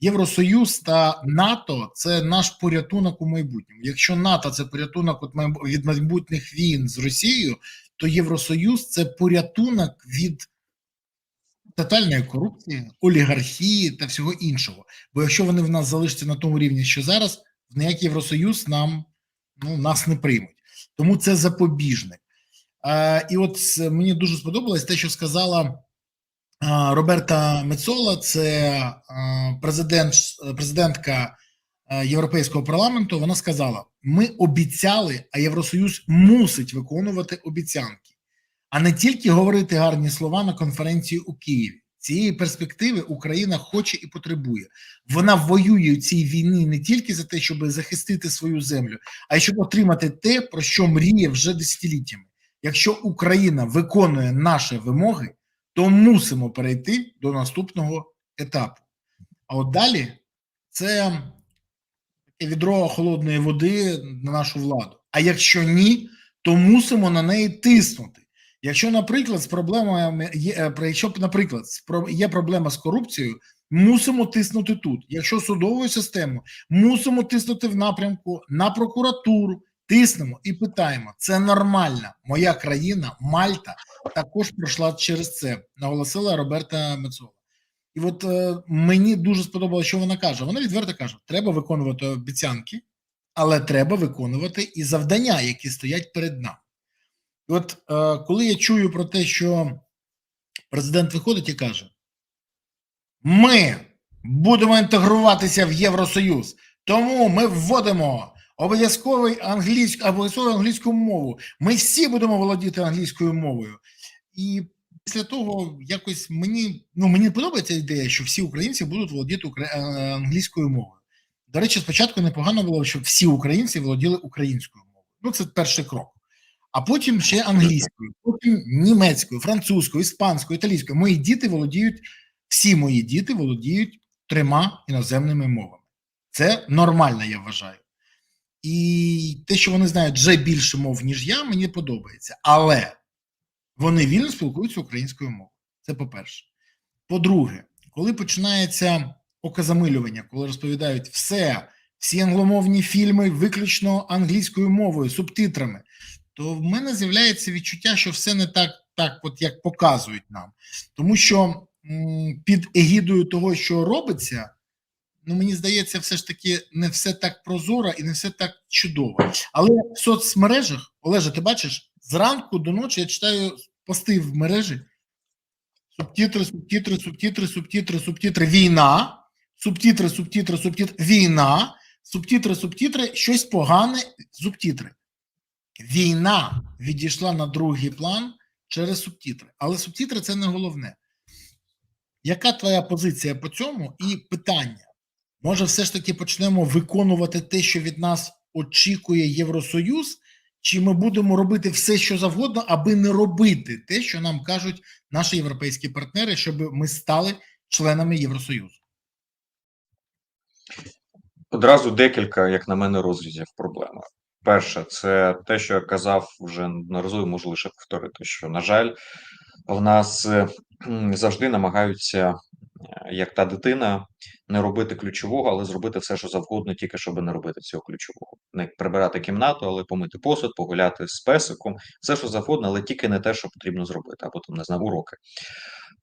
Євросоюз та НАТО це наш порятунок у майбутньому. Якщо НАТО це порятунок від майбу- від майбутніх війн з Росією, то Євросоюз це порятунок від тотальної корупції, олігархії та всього іншого. Бо якщо вони в нас залишаться на тому рівні, що зараз, в ніякий Євросоюз нам ну, нас не приймуть. Тому це запобіжник. Е, і от мені дуже сподобалось те, що сказала е, Роберта Мецола, це президент, президентка Європейського парламенту. Вона сказала: ми обіцяли, а Євросоюз мусить виконувати обіцянки, а не тільки говорити гарні слова на конференції у Києві. Цієї перспективи Україна хоче і потребує. Вона воює у цій війні не тільки за те, щоб захистити свою землю, а й щоб отримати те, про що мріє вже десятиліттями. Якщо Україна виконує наші вимоги, то мусимо перейти до наступного етапу. А от далі це відро холодної води на нашу владу. А якщо ні, то мусимо на неї тиснути. Якщо, наприклад, з проблемами є, е, якщо, наприклад, є проблема з корупцією, мусимо тиснути тут. Якщо судовою системою, мусимо тиснути в напрямку на прокуратуру, тиснемо і питаємо: це нормально. Моя країна, Мальта, також пройшла через це, наголосила Роберта Мецола. І от е, мені дуже сподобалося, що вона каже. Вона відверто каже: треба виконувати обіцянки, але треба виконувати і завдання, які стоять перед нами. От е, коли я чую про те, що президент виходить і каже: ми будемо інтегруватися в Євросоюз, тому ми вводимо обов'язковий англійську обов'язкову англійську мову. Ми всі будемо володіти англійською мовою. І після того якось мені ну мені подобається ідея, що всі українці будуть володіти е, англійською мовою. До речі, спочатку непогано було, щоб всі українці володіли українською мовою. Ну, це перший крок. А потім ще англійською, потім німецькою, французькою, іспанською, італійською. Мої діти володіють, всі мої діти володіють трьома іноземними мовами. Це нормально, я вважаю. І те, що вони знають вже більше мов, ніж я, мені подобається. Але вони вільно спілкуються українською мовою. Це по-перше. По-друге, коли починається оказамилювання, коли розповідають все, всі англомовні фільми виключно англійською мовою, субтитрами, то в мене з'являється відчуття, що все не так, так от як показують нам. Тому що м, під егідою того, що робиться, ну мені здається, все ж таки не все так прозоро і не все так чудово. Але в соцмережах, Олеже, ти бачиш, зранку до ночі я читаю пости в мережі. Субтитри, субтитри, субтитри, субтитри, субтитри, війна, субтитри, субтитри, субтитри, війна, субтитри, субтитри, щось погане, субтитри. Війна відійшла на другий план через субтитри. Але субтитри це не головне. Яка твоя позиція по цьому? І питання: може, все ж таки почнемо виконувати те, що від нас очікує Євросоюз, чи ми будемо робити все, що завгодно, аби не робити те, що нам кажуть наші європейські партнери, щоб ми стали членами Євросоюзу? Одразу декілька, як на мене, розрізів проблеми. Перше, це те, що я казав вже неразово, можу лише повторити, що, на жаль, в нас завжди намагаються, як та дитина, не робити ключового, але зробити все, що завгодно, тільки щоб не робити цього ключового. Не прибирати кімнату, але помити посуд, погуляти з песиком, все, що завгодно, але тільки не те, що потрібно зробити, або там не знаю, уроки.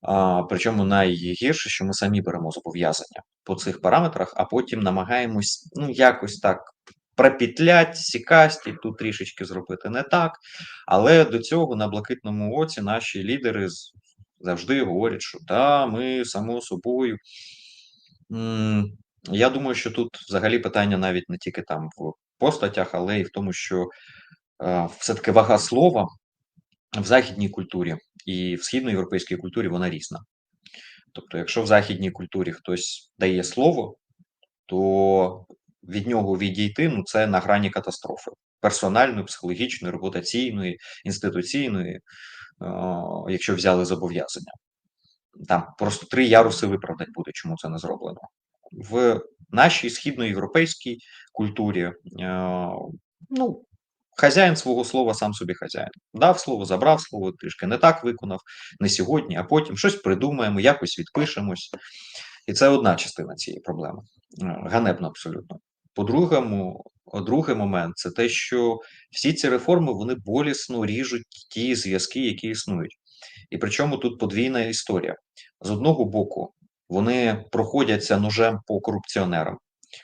А, причому найгірше, що ми самі беремо зобов'язання по цих параметрах, а потім намагаємось ну якось так пропітлять, сікасті, тут трішечки зробити не так. Але до цього на блакитному оці наші лідери з- завжди говорять, що да, ми само собою. Я думаю, що тут взагалі питання навіть не тільки там в постатях, але й в тому, що е, все-таки вага слова в західній культурі і в східноєвропейській культурі вона різна. Тобто, якщо в західній культурі хтось дає слово, то від нього відійти ну це на грані катастрофи персональної, психологічної, репутаційної, інституційної, якщо взяли зобов'язання. Там просто три яруси виправдать буде, чому це не зроблено. В нашій східноєвропейській культурі е, ну, хазяїн свого слова сам собі хазяїн. Дав слово, забрав слово, трішки не так виконав, не сьогодні, а потім щось придумаємо, якось відпишемось. І це одна частина цієї проблеми. Е, Ганебно абсолютно. По-другому, другий момент це те, що всі ці реформи вони болісно ріжуть ті зв'язки, які існують. І причому тут подвійна історія. З одного боку, вони проходяться ножем по корупціонерам,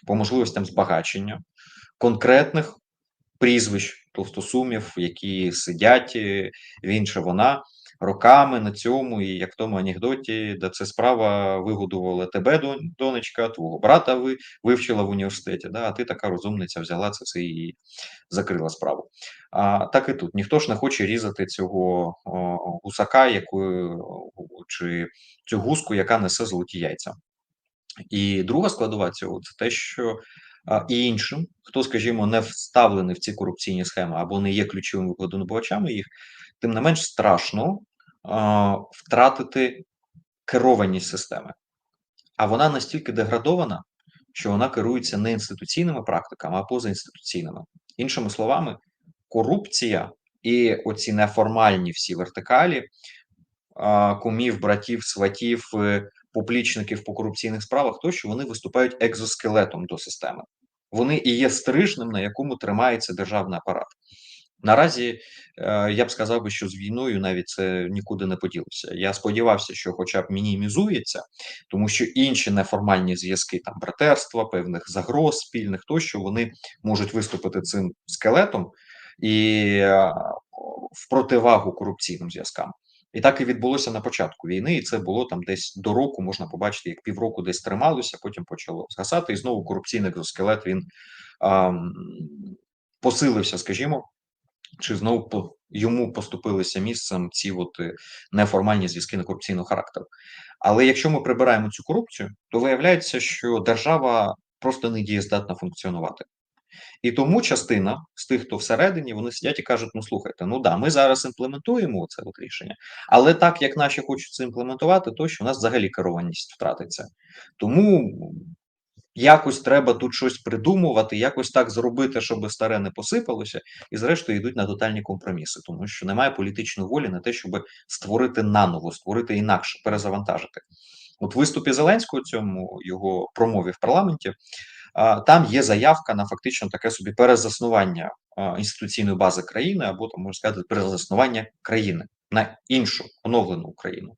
по можливостям збагачення конкретних прізвищ товстосумів, які сидять е, він чи вона роками на цьому, і як в тому анекдоті, де це справа вигодувала тебе, донечка, твого брата ви вивчила в університеті. Да, а ти така розумниця взяла це все і закрила справу. А так і тут ніхто ж не хоче різати цього гусака, якою чи цю гуску, яка несе золоті яйця. І друга складова цього це те, що і іншим, хто, скажімо, не вставлений в ці корупційні схеми або не є ключовими викладонабувачами їх, тим не менш страшно втратити керованість системи. А вона настільки деградована, що вона керується не інституційними практиками, а позаінституційними. Іншими словами, корупція і оці неформальні всі вертикалі кумів, братів, сватів, е, поплічників по корупційних справах, тощо вони виступають екзоскелетом до системи. Вони і є стрижнем, на якому тримається державний апарат. Наразі е, я б сказав би, що з війною навіть це нікуди не поділося. Я сподівався, що, хоча б мінімізується, тому що інші неформальні зв'язки, там братерства, певних загроз спільних, тощо вони можуть виступити цим скелетом і е, в противагу корупційним зв'язкам. І так і відбулося на початку війни, і це було там десь до року, можна побачити, як півроку десь трималося, потім почало згасати, і знову корупційний екзоскелет він а, посилився, скажімо, чи знову по йому поступилися місцем ці от е, неформальні зв'язки некорупційного характеру. Але якщо ми прибираємо цю корупцію, то виявляється, що держава просто не дієздатна функціонувати. І тому частина з тих, хто всередині, вони сидять і кажуть: ну слухайте, ну да, ми зараз імплементуємо це от рішення, але так як наші хочуть це імплементувати, то що у нас взагалі керованість втратиться. Тому якось треба тут щось придумувати, якось так зробити, щоб старе не посипалося, і зрештою йдуть на тотальні компроміси, тому що немає політичної волі на те, щоб створити наново, створити інакше, перезавантажити. От виступі Зеленського цьому його промові в парламенті. Там є заявка на фактично таке собі перезаснування інституційної бази країни, або там можна сказати, перезаснування країни на іншу оновлену Україну.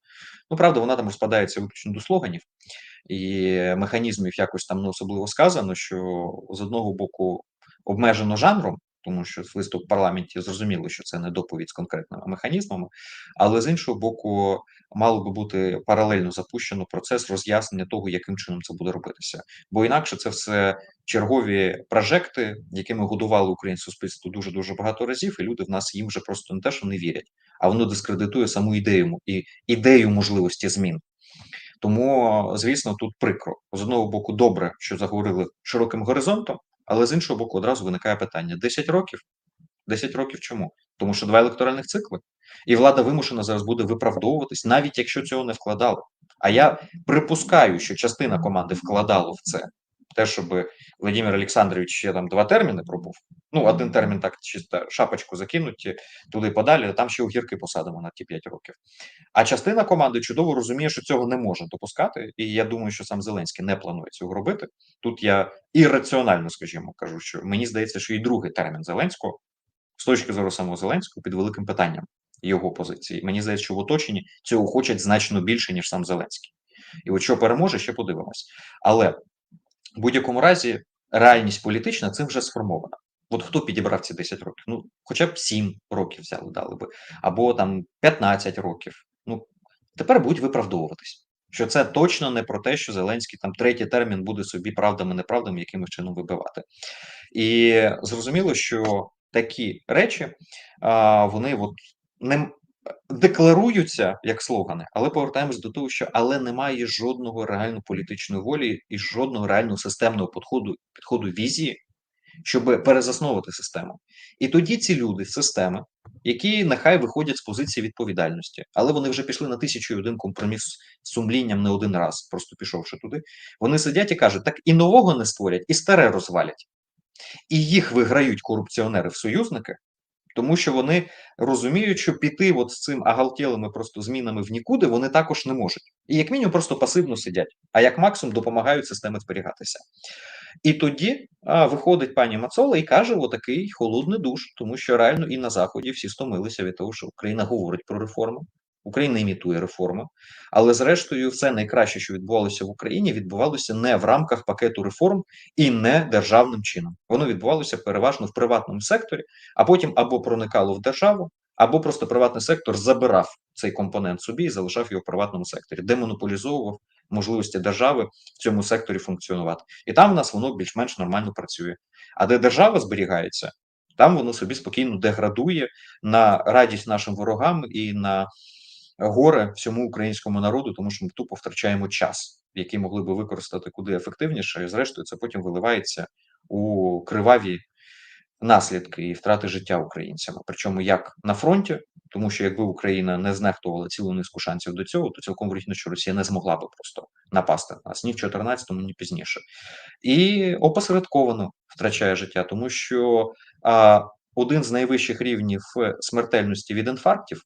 Ну правда, вона там розпадається виключно до слоганів і механізмів якось там не особливо сказано, що з одного боку обмежено жанром, тому що виступ в парламенті зрозуміло, що це не доповідь з конкретними механізмами, але з іншого боку, мало би бути паралельно запущено процес роз'яснення того, яким чином це буде робитися. Бо інакше це все чергові прожекти, якими годували українське суспільство дуже дуже багато разів, і люди в нас їм вже просто не те, що не вірять, а воно дискредитує саму ідею і ідею можливості змін. Тому, звісно, тут прикро з одного боку, добре, що заговорили широким горизонтом, але з іншого боку, одразу виникає питання: 10 років. 10 років чому? Тому що два електоральних цикли, і влада вимушена зараз буде виправдовуватись, навіть якщо цього не вкладали. А я припускаю, що частина команди вкладала в це те, щоб Владимир Олександрович ще там два терміни пробув. Ну, один термін так чисто шапочку закинуть туди подалі, а там ще огірки посадимо на ті 5 років. А частина команди чудово розуміє, що цього не може допускати, і я думаю, що сам Зеленський не планує цього робити. Тут я ірраціонально, скажімо, кажу, що мені здається, що і другий термін Зеленського з точки зору самого Зеленського під великим питанням його позиції. Мені здається, що в оточенні цього хочуть значно більше, ніж сам Зеленський. І от що переможе, ще подивимось. Але в будь-якому разі реальність політична цим вже сформована. От хто підібрав ці 10 років? Ну, хоча б 7 років взяли, дали би, або там 15 років. Ну тепер будуть виправдовуватись, що це точно не про те, що Зеленський там третій термін буде собі правдами, неправдами якимось чином вибивати. І зрозуміло, що такі речі а, вони от не декларуються як слогани, але повертаємось до того, що але немає жодного реально політичної волі і жодного реального системного підходу підходу візії, щоб перезасновувати систему. І тоді ці люди системи, які нехай виходять з позиції відповідальності, але вони вже пішли на тисячу і один компроміс з сумлінням не один раз, просто пішовши туди. Вони сидять і кажуть, так і нового не створять, і старе розвалять. І їх виграють корупціонери в союзники, Тому що вони розуміють, що піти от з цим агалтілими просто змінами в нікуди вони також не можуть. І як мінімум просто пасивно сидять, а як максимум допомагають системи зберігатися. І тоді а, виходить пані Мацола і каже: отакий холодний душ, тому що реально і на заході всі стомилися від того, що Україна говорить про реформи, Україна імітує реформи, але зрештою, все найкраще, що відбувалося в Україні, відбувалося не в рамках пакету реформ і не державним чином. Воно відбувалося переважно в приватному секторі, а потім або проникало в державу, або просто приватний сектор забирав цей компонент собі і залишав його в приватному секторі, демонополізовував можливості держави в цьому секторі функціонувати. І там в нас воно більш-менш нормально працює. А де держава зберігається, там воно собі спокійно деградує на радість нашим ворогам і на горе всьому українському народу, тому що ми тупо втрачаємо час, який могли би використати куди ефективніше, і зрештою це потім виливається у криваві наслідки і втрати життя українцями. Причому як на фронті, тому що якби Україна не знехтувала цілу низку шансів до цього, то цілком вірогідно, що Росія не змогла би просто напасти на нас ні в 14-му, ні пізніше, і опосередковано втрачає життя, тому що а, один з найвищих рівнів смертельності від інфарктів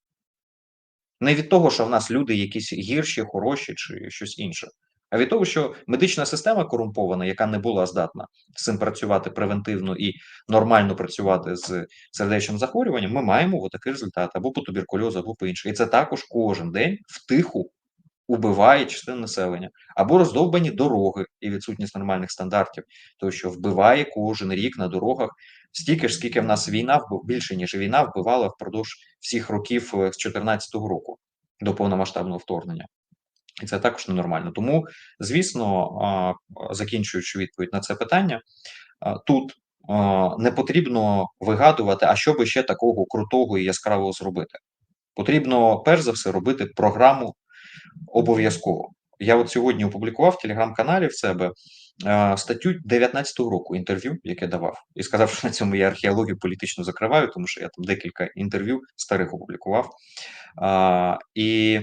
не від того, що в нас люди якісь гірші, хороші чи щось інше, а від того, що медична система корумпована, яка не була здатна з цим працювати превентивно і нормально працювати з сердечним захворюванням, ми маємо отакий результат або по туберкульозу, або по інше. І це також кожен день втиху убиває частину населення, або роздовбані дороги і відсутність нормальних стандартів, тому що вбиває кожен рік на дорогах стільки ж, скільки в нас війна більше ніж війна вбивала впродовж всіх років з 2014 року до повномасштабного вторгнення. І це також ненормально. Тому, звісно, закінчуючи відповідь на це питання, тут не потрібно вигадувати, а що би ще такого крутого і яскравого зробити. Потрібно перш за все робити програму обов'язково. Я от сьогодні опублікував в телеграм-каналі в себе статтю 19-го року інтерв'ю, яке давав, і сказав, що на цьому я археологію політично закриваю, тому що я там декілька інтерв'ю старих опублікував. І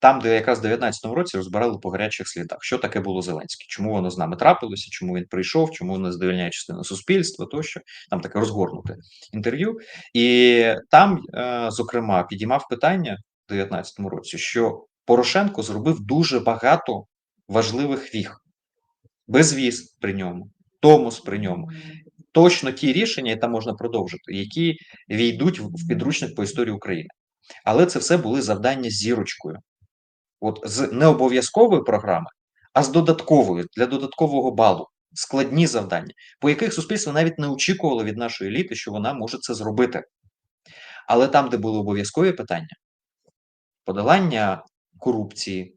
там, де якраз в 19-му році розбирали по гарячих слідах, що таке було Зеленський, чому воно з нами трапилося, чому він прийшов, чому не задовільняє частину суспільства, тощо там таке розгорнуте інтерв'ю. І там, е, зокрема, підіймав питання в 19-му році, що Порошенко зробив дуже багато важливих віг, безвіз при ньому, томос при ньому. Точно ті рішення, і там можна продовжити, які війдуть в підручник по історії України. Але це все були завдання з зірочкою от з необов'язкової програми, а з додатковою для додаткового балу, складні завдання, по яких суспільство навіть не очікувало від нашої еліти, що вона може це зробити. Але там, де були обов'язкові питання, подолання корупції,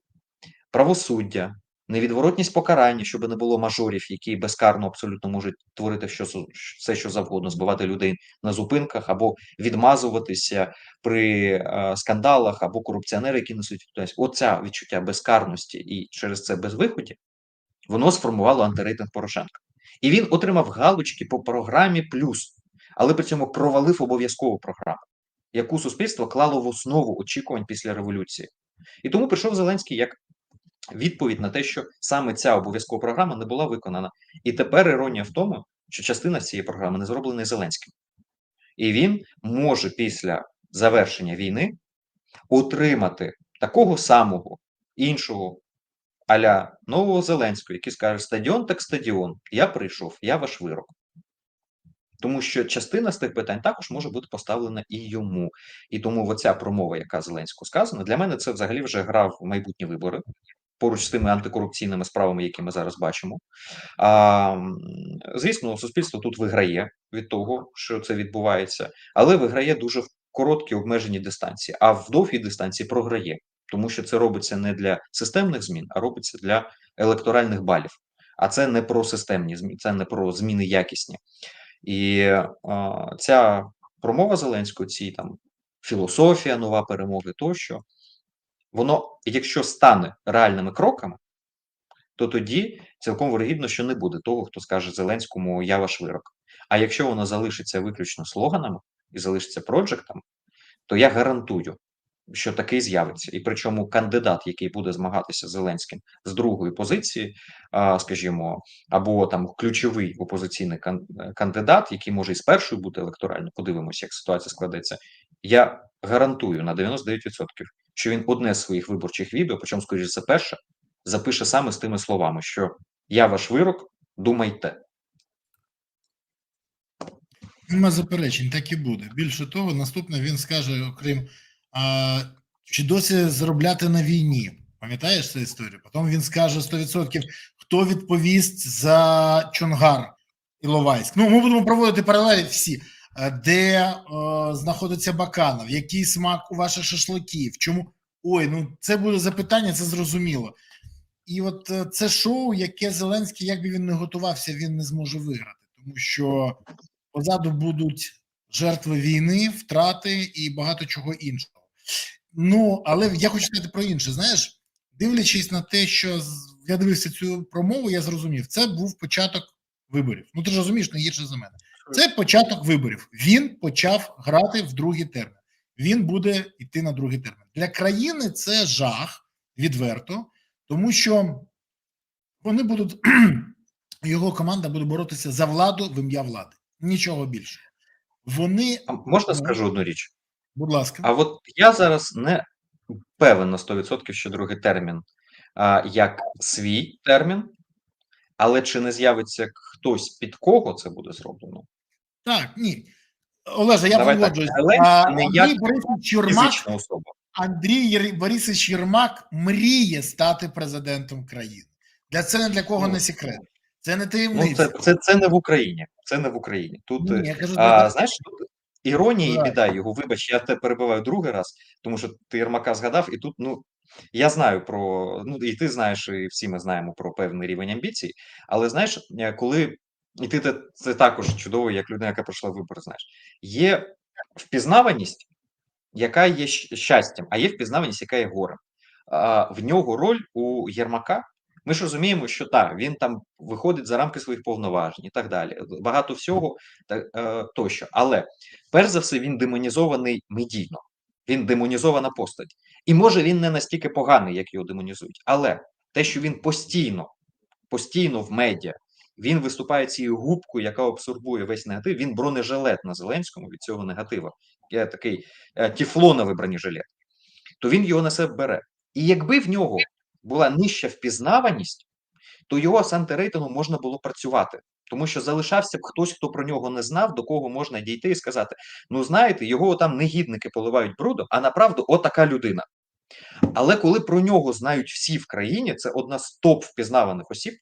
правосуддя, невідворотність покарання, щоб не було мажорів, які безкарно абсолютно можуть творити що, все, що завгодно, збивати людей на зупинках або відмазуватися при е, скандалах, або корупціонери, які несуть відповідальність. Оця відчуття безкарності і через це безвиході, воно сформувало антирейтинг Порошенка. І він отримав галочки по програмі плюс, але при цьому провалив обов'язкову програму, яку суспільство клало в основу очікувань після революції. І тому прийшов Зеленський як відповідь на те, що саме ця обов'язкова програма не була виконана. І тепер іронія в тому, що частина цієї програми не зроблена Зеленським. І він може після завершення війни отримати такого самого іншого аля нового Зеленського, який скаже: стадіон так стадіон, я прийшов, я ваш вирок. Тому що частина з тих питань також може бути поставлена і йому. І тому оця промова, яка Зеленського сказана, для мене це взагалі вже гра в майбутні вибори поруч з тими антикорупційними справами, які ми зараз бачимо. А, Звісно, суспільство тут виграє від того, що це відбувається, але виграє дуже в короткій обмеженій дистанції, а в довгій дистанції програє, тому що це робиться не для системних змін, а робиться для електоральних балів. А це не про системні зміни, це не про зміни якісні. І а, ця промова Зеленського, ці там філософія, нова перемоги тощо, воно, якщо стане реальними кроками, то тоді цілком вирогідно, що не буде того, хто скаже Зеленському Я ваш вирок. А якщо воно залишиться виключно слоганами і залишиться проджектами, то я гарантую, що такий з'явиться, і причому кандидат, який буде змагатися з Зеленським з другої позиції, скажімо, або там ключовий опозиційний кандидат, який може і з першої бути електорально, подивимося, як ситуація складеться. Я гарантую на 99%, що він одне з своїх виборчих відео, причому, скоріше за перше, запише саме з тими словами, що я ваш вирок, думайте. Нема заперечень, так і буде. Більше того, наступне він скаже, окрім чи досі заробляти на війні. Пам'ятаєш цю історію? Потім він скаже 100%, хто відповість за Чонгар Іловайськ. Ну, ми будемо проводити паралелі всі, Е, де е, знаходиться Баканов, який смак у ваших шашликів. Чому? Ой, ну це буде запитання, це зрозуміло. І от е, це шоу, яке Зеленський, як би він не готувався, він не зможе виграти, тому що позаду будуть жертви війни, втрати і багато чого іншого. Ну, але я хочу сказати про інше. Знаєш, дивлячись на те, що я дивився цю промову, я зрозумів, це був початок виборів. Ну ти ж розумієш, не гірше за мене. Це початок виборів. Він почав грати в другий термін. Він буде йти на другий термін. Для країни це жах відверто, тому що вони будуть його команда буде боротися за владу в ім'я влади. Нічого більше. Вони, А можна Ну. скажу одну річ? Будь ласка, А от я зараз не певен на 100%, що другий термін а, як свій термін, але чи не з'явиться хтось, під кого це буде зроблено? так, ні. Олеже, я погоджуюсь. Андрій Борисович Єрмак, особа. Андрій Борисович Єрмак мріє стати президентом країни. Для це не для кого Ну, не секрет. Це не Ну, це, це, це не в Україні. Це не в Україні. Тут Ні, я кажу, А, знаєш, тут іронія і біда його. Вибач, я тебе перебиваю другий раз, тому що ти Єрмака згадав, і тут ну я знаю про ну і ти знаєш, і всі ми знаємо про певний рівень амбіцій. Але знаєш, е, коли і ти те- це також чудово, як людина, яка пройшла вибори, знаєш, є впізнаваність, яка є щастям, а є впізнаваність, яка є горем. А, в нього роль у Єрмака. Ми ж розуміємо, що так, він там виходить за рамки своїх повноважень і так далі. Багато всього та, е, тощо. Але перш за все, він демонізований медійно, він демонізована постать. І може він не настільки поганий, як його демонізують. Але те, що він постійно, постійно в медіа, він виступає цією губкою, яка абсорбує весь негатив. Він бронежилет на Зеленському від цього негатива. Є такий е, тефлоновий бронежилет, то він його на себе бере. І якби в нього була нижча впізнаваність, то його з антирейтингом можна було працювати. Тому що залишався б хтось, хто про нього не знав, до кого можна дійти і сказати: ну знаєте, його там негідники поливають брудом, а направду отака людина. Але коли про нього знають всі в країні, це одна з топ впізнаваних осіб.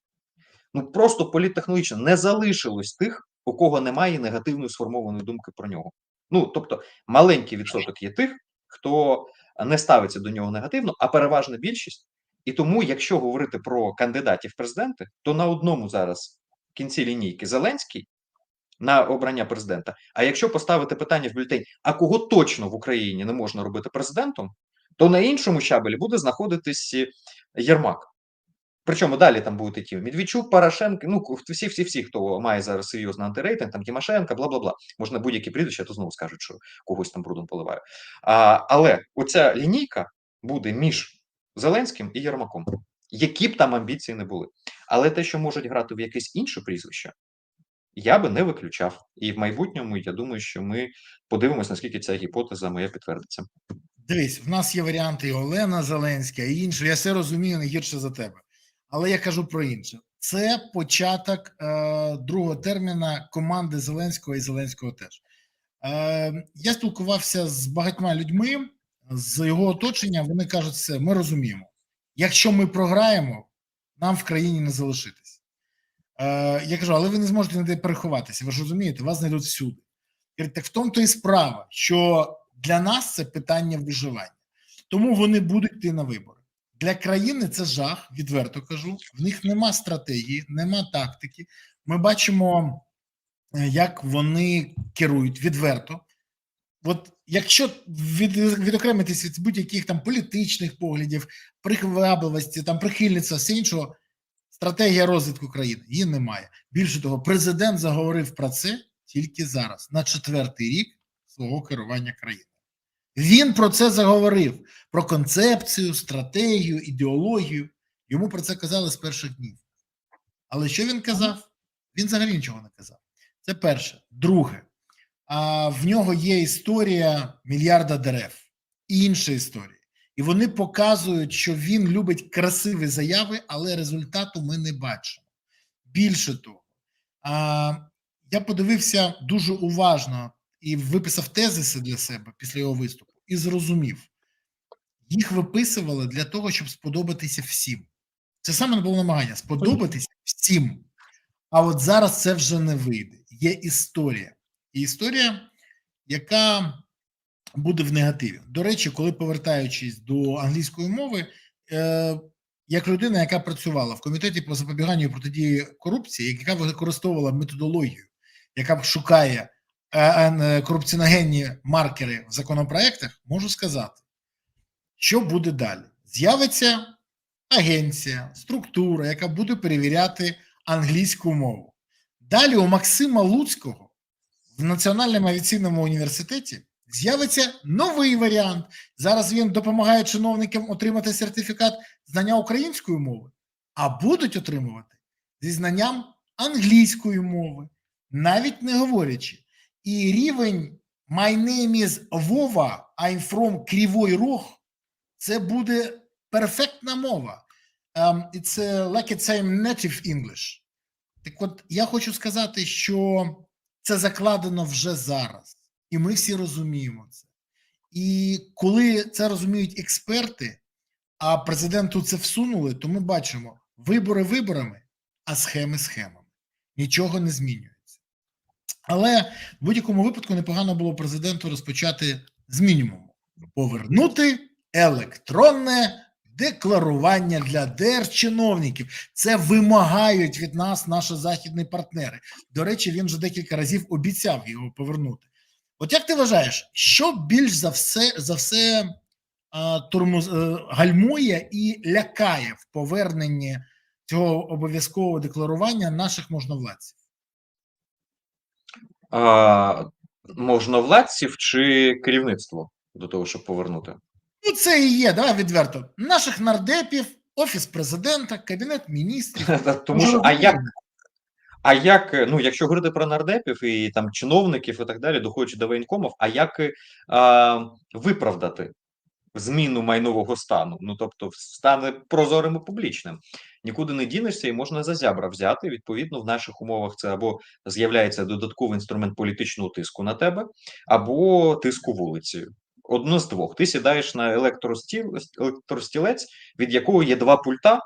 Ну просто політтехнологічно не залишилось тих, у кого немає негативної сформованої думки про нього. Ну тобто маленький відсоток є тих, хто не ставиться до нього негативно, а переважна більшість. І тому, якщо говорити про кандидатів президенти, то на одному зараз в кінці лінійки Зеленський на обрання президента. А якщо поставити питання в бюлетень, а кого точно в Україні не можна робити президентом, то на іншому щабелі буде знаходитись е, Єрмак. Причому далі там будуть ті Медведчук, Порошенко, ну всі, всі, всі, хто має зараз серйозний антирейтинг, там Тимошенко, бла бла бла. Можна будь-які прізвища, то знову скажуть, що когось там брудом поливаю. А, але оця лінійка буде між Зеленським і Єрмаком, які б там амбіції не були. Але те, що можуть грати в якесь інше прізвище, я би не виключав. І в майбутньому я думаю, що ми подивимось, наскільки ця гіпотеза моя підтвердиться. Дивись, в нас є варіанти і Олена Зеленська, і інші. Я все розумію не гірше за тебе. Але я кажу про інше: це початок е, другого терміна команди Зеленського і Зеленського теж. Е, я спілкувався з багатьма людьми з його оточення. Вони кажуть, все, ми розуміємо. Якщо ми програємо, нам в країні не залишитись. Е, я кажу, але ви не зможете ніде переховатися. Ви ж розумієте, вас знайдуть всюди. Так в тому то і справа, що для нас це питання виживання. Тому вони будуть йти на вибори. Для країни це жах, відверто кажу. В них нема стратегії, нема тактики. Ми бачимо, е, як вони керують відверто. От якщо від, відокремитись від будь-яких там політичних поглядів, прихвабливості, там прихильництва, все іншого, стратегія розвитку країни її немає. Більше того, президент заговорив про це тільки зараз, на четвертий рік свого керування країною. Він про це заговорив: про концепцію, стратегію, ідеологію. Йому про це казали з перших днів. Але що він казав? Він взагалі нічого не казав. Це перше. Друге, в нього є історія мільярда дерев і інша історія. І вони показують, що він любить красиві заяви, але результату ми не бачимо. Більше того, я подивився дуже уважно і виписав тезиси для себе після його виступу, і зрозумів, їх виписували для того, щоб сподобатися всім. Це саме було намагання сподобатися всім. А от зараз це вже не вийде. Є історія. І історія, яка буде в негативі. До речі, коли повертаючись до англійської мови, е, як людина, яка працювала в комітеті по запобіганню і протидії корупції, яка використовувала методологію, яка шукає е, е, корупціоногенні маркери в законопроектах, можу сказати, що буде далі. З'явиться агенція, структура, яка буде перевіряти англійську мову. Далі у Максима Луцького в Національному авіаційному університеті з'явиться новий варіант. Зараз він допомагає чиновникам отримати сертифікат знання української мови, а будуть отримувати зі знанням англійської мови, навіть не говорячи. І рівень My name is Vova, I'm from Кривой Рог це буде перфектна мова. Um, it's uh, like it's native English. Так от я хочу сказати, що це закладено вже зараз, і ми всі розуміємо це. І коли це розуміють експерти, а президенту це всунули, то ми бачимо вибори виборами, а схеми схемами. Нічого не змінюється. Але в будь-якому випадку непогано було президенту розпочати з мінімуму: повернути електронне декларування для держчиновників. Це вимагають від нас наші західні партнери. До речі, він вже декілька разів обіцяв його повернути. От як ти вважаєш, що більш за все за все а, турмуз, а, гальмує і лякає в поверненні цього обов'язкового декларування наших можновладців? А, можновладців чи керівництво до того, щоб повернути? Ну, це і є, давай відверто. Наших нардепів, офіс президента, кабінет міністрів. Тому що а як а як, ну, якщо говорити про нардепів і там чиновників і так далі, доходячи до воєнкомів, а як а, виправдати зміну майнового стану? Ну тобто, стане прозорим і публічним. Нікуди не дінешся, і можна за зябра взяти. Відповідно, в наших умовах це або з'являється додатковий інструмент політичного тиску на тебе, або тиску вулицею. Одно з двох. Ти сідаєш на електростіл, електростілець, від якого є два пульта,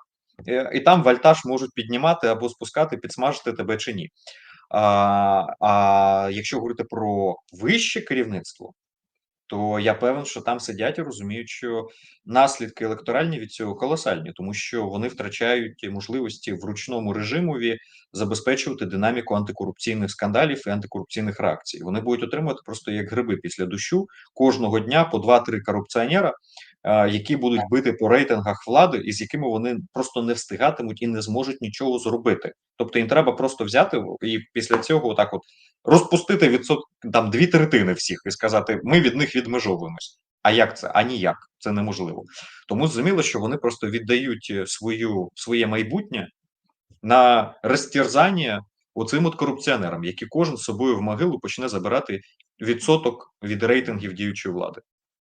Е, і там вольтаж можуть піднімати або спускати, підсмажити тебе чи ні. А, а якщо говорити про вище керівництво, то я певен, що там сидять і розуміють, що наслідки електоральні від цього колосальні, тому що вони втрачають можливості в ручному режимові забезпечувати динаміку антикорупційних скандалів і антикорупційних реакцій. Вони будуть отримувати просто як гриби після дощу кожного дня по 2-3 корупціонера, які будуть бити по рейтингах влади, і з якими вони просто не встигатимуть і не зможуть нічого зробити. Тобто їм треба просто взяти і після цього отак от розпустити відсоток там дві третини всіх і сказати: ми від них відмежовуємось. А як це? А ніяк це неможливо. Тому зрозуміло, що вони просто віддають свою своє майбутнє на розтерзання оцим от корупціонерам, які кожен з собою в могилу почне забирати відсоток від рейтингів діючої влади.